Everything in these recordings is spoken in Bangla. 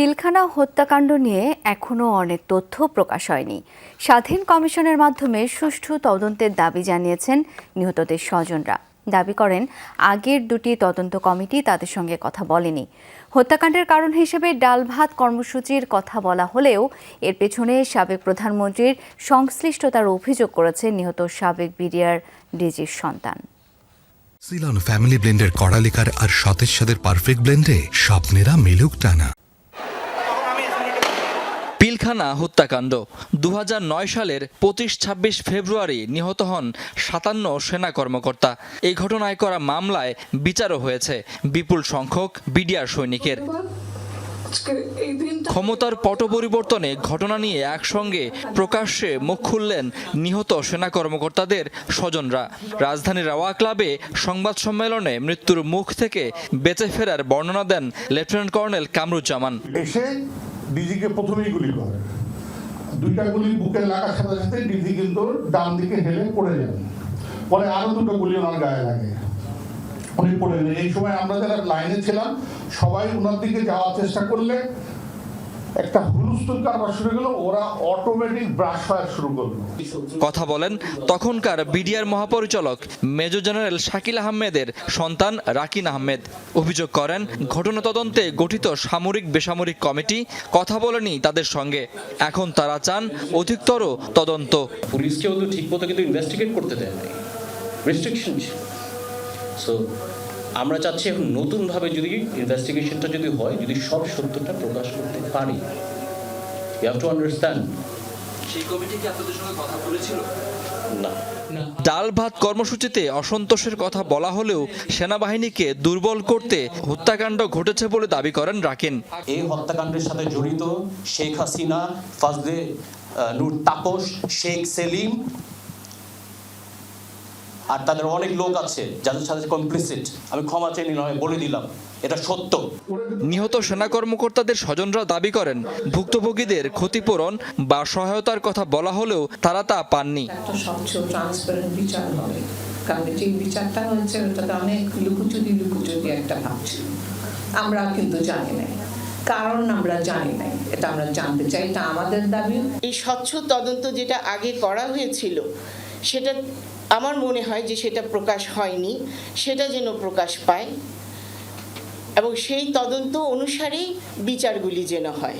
পিলখানা হত্যাকাণ্ড নিয়ে এখনও অনেক তথ্য প্রকাশ হয়নি। স্বাধীন কমিশনের মাধ্যমে সুষ্ঠু তদন্তের দাবি জানিয়েছেন নিহতদের স্বজনরা। দাবি করেন, আগের দুটি তদন্ত কমিটি তাদের সঙ্গে কথা বলেনি। হত্যাকাণ্ডের কারণ হিসেবে ডাল ভাত কর্মসূচির কথা বলা হলেও এর পেছনে সাবেক প্রধানমন্ত্রীর সংশ্লিষ্টতার অভিযোগ করেছে নিহত সাবেক বিডিআর ডিজির সন্তান। সিলন ফ্যামিলি ব্লেন্ডের কড়ালিকার আর সতেজ সাদের পারফেক্ট ব্লেন্ডে স্বপ্নেরা মিলুক টানা। পিলখানা হত্যাকাণ্ড। দু হাজার নয় সালের পঁচিশ ছাব্বিশ ফেব্রুয়ারি নিহত হন সাতান্ন সেনা কর্মকর্তা। এই ঘটনায় করা মামলায় বিচারও হয়েছে বিপুল সংখ্যক বিডিআর সৈনিকের। ক্ষমতার পট পরিবর্তনে ঘটনা নিয়ে একসঙ্গে প্রকাশ্যে মুখ খুললেন নিহত সেনা কর্মকর্তাদের স্বজনরা। রাজধানীর রাওয়া ক্লাবে সংবাদ সম্মেলনে মৃত্যুর মুখ থেকে বেঁচে ফেরার বর্ণনা দেন লেফটেন্যান্ট কর্নেল কামরুজ্জামান। ডিজিকে প্রথমেই গুলি করে। দুইটা গুলি বুকে লাগার সাথে সাথে ডিজি কিন্তু ডান দিকে হেলে পড়ে যান পরে আরও দুটো গুলি ওনার গায়ে লাগে। উনি পড়ে এই সময় আমরা যারা লাইনে ছিলাম, সবাই ওনার দিকে যাওয়ার চেষ্টা করলে একটা হুলস্থুল কারবার শুরু হলো ওরা অটোমেটিক ব্রাশ ফায়ার শুরু করল। কথা বলেন তখনকার বিডিআর মহাপরিচালক মেজর জেনারেল শাকিল আহমেদের সন্তান রাকিন আহমেদ। অভিযোগ করেন ঘটনা তদন্তে গঠিত সামরিক বেসামরিক কমিটি কথা বলেনি তাদের সঙ্গে। এখন তারা চান অধিকতর তদন্ত। পুলিশকেও তো ঠিক মতো কিন্তু ইনভেস্টিগেট করতে দেয় নাই। রেস্ট্রিকশন সো আমরা চাচ্ছি এখন নতুনভাবে যদি ইনভেস্টিগেশনটা যদি হয় যদি সব সত্যটা প্রকাশ করতে পারি ইউ হ্যাভ টু আন্ডারস্ট্যান্ড সেই কমিটি কি আপনাদের সঙ্গে কথা বলেছিল? না। ডাল ভাত কর্মসূচিতে অসন্তোষের কথা বলা হলেও সেনাবাহিনীকে দুর্বল করতে হত্যাকাণ্ড ঘটেছে বলে দাবি করেন রাকিন। এই হত্যাকাণ্ডের সাথে জড়িত শেখ হাসিনা ফাজলে নূর তাপস শেখ সেলিম আর তাদের অনেক লোক আছে যাদের সাথে কমপ্লিসিট আমি ক্ষমা চেয়ে নিলাম আমি বলে দিলাম এটা সত্য। নিহত সেনা কর্মকর্তাদের স্বজনরা দাবি করেন ভুক্তভোগীদের ক্ষতিপূরণ বা সহায়তার কথা বলা হলেও তারা তা পাননি। স্বচ্ছ ট্রান্সপারেন্ট বিচার হবে। কারণ যে বিচারটা হয়েছে ওটাতে অনেক লুকুচুরি লুকুচুরি একটা ভাব ছিল। আমরা কিন্তু জানি না কারণ আমরা জানি না এটা আমরা জানতে চাই এটা আমাদের দাবি। এই স্বচ্ছ তদন্ত যেটা আগে করা হয়েছিল সেটা আমার মনে হয় যে সেটা প্রকাশ হয়নি সেটা যেন প্রকাশ পায়। এবং সেই তদন্ত অনুসারেই বিচারগুলি যেন হয়।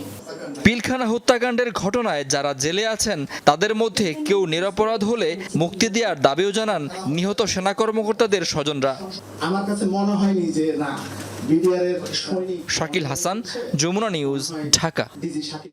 পিলখানা হত্যাকাণ্ডের ঘটনায় যারা জেলে আছেন তাদের মধ্যে কেউ নিরপরাধ হলে মুক্তি দেওয়ার দাবিও জানান নিহত সেনা কর্মকর্তাদের স্বজনরা। আমার কাছে মনে হয়নি যে না বিডিআর এর সৈনিক শাকিল হাসান যমুনা নিউজ ঢাকা। ডিজি শাকিল।